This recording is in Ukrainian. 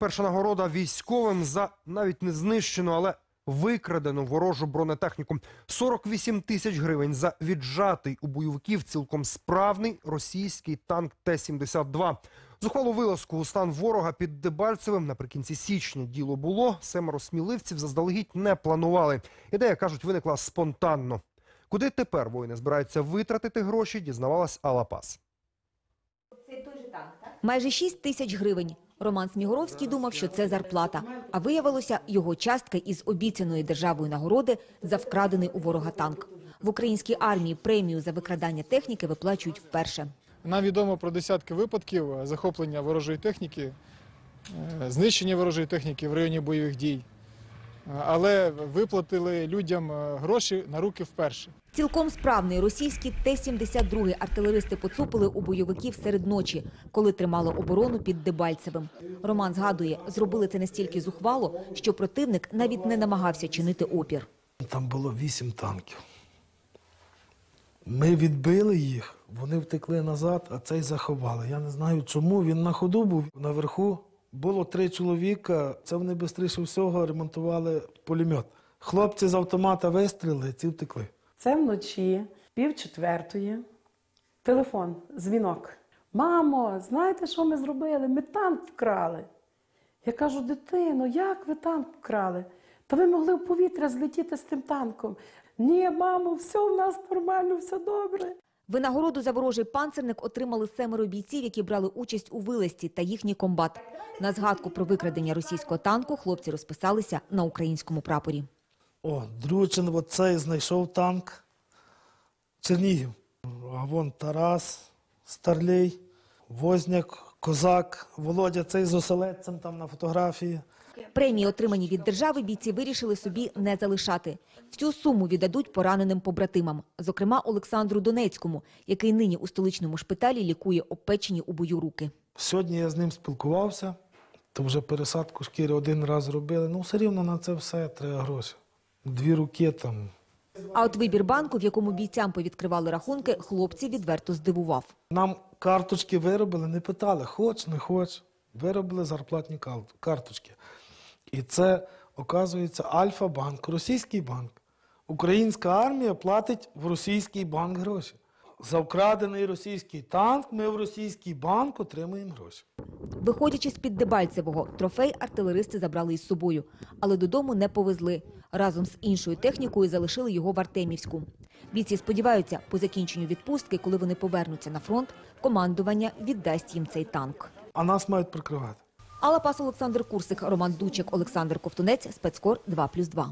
Перша нагорода військовим за навіть не знищену, але викрадену ворожу бронетехніку. 48 тисяч гривень за віджатий у бойовиків цілком справний російський танк Т-72. Зухвалу вилазку у стан ворога під Дебальцевим наприкінці січня діло було. Семеро сміливців заздалегідь не планували. Ідея, кажуть, виникла спонтанно. Куди тепер воїни збираються витратити гроші, дізнавалась Алла Пас. Майже 6 тисяч гривень. Роман Смігоровський думав, що це зарплата. А виявилося його частка із обіцяної державою нагороди за вкрадений у ворога танк. В українській армії премію за викрадання техніки виплачують вперше. Нам відомо про десятки випадків захоплення ворожої техніки, е, знищення ворожої техніки в районі бойових дій. Але виплатили людям е, гроші на руки вперше. Цілком справний російський Т-72 артилеристи поцупили у бойовиків серед ночі, коли тримали оборону під Дебальцевим. Роман згадує, зробили це настільки зухвало, що противник навіть не намагався чинити опір. Там було вісім танків. Ми відбили їх, вони втекли назад, а цей заховали. Я не знаю чому. Він на ходу був наверху. Було три чоловіка. Це вони швидше всього ремонтували пулемет. Хлопці з автомата вистрілили, ці втекли. Це вночі, пів четвертої, телефон, дзвінок. Мамо, знаєте, що ми зробили? Ми танк вкрали. Я кажу, дитино, як ви танк вкрали? Та ви могли в повітря злетіти з тим танком. Ні, мамо, все в нас нормально, все добре. Винагороду за ворожий панцерник отримали семеро бійців, які брали участь у вилазці та їхній комбат. На згадку про викрадення російського танку хлопці розписалися на українському прапорі. О, Дручин, оцей знайшов танк. Чернігів. А вон Тарас, Старлей, Возняк, Козак, Володя, цей з оселедцем там на фотографії. Премії, отримані від держави, бійці вирішили собі не залишати. Всю суму віддадуть пораненим побратимам, зокрема Олександру Донецькому, який нині у столичному шпиталі лікує опечені у бою руки. Сьогодні я з ним спілкувався, то вже пересадку шкіри один раз робили. Ну, все рівно на це все треба гроші. Дві руки там. А от вибір банку, в якому бійцям повідкривали рахунки, хлопці відверто здивував. Нам карточки виробили, не питали, хоч, не хоч. Виробили зарплатні карточки. І це, оказується, Альфа-банк, російський банк. Українська армія платить в російський банк гроші. За вкрадений російський танк ми в російський банк отримуємо гроші. Виходячи з-під Дебальцевого, трофей артилеристи забрали із собою, але додому не повезли. Разом з іншою технікою залишили його в Артемівську. Бійці сподіваються, по закінченню відпустки, коли вони повернуться на фронт, командування віддасть їм цей танк. А нас мають прикривати. Алла Пас, Олександр Курсик, Роман Дучик, Олександр Ковтунець, спецкор 2+,2.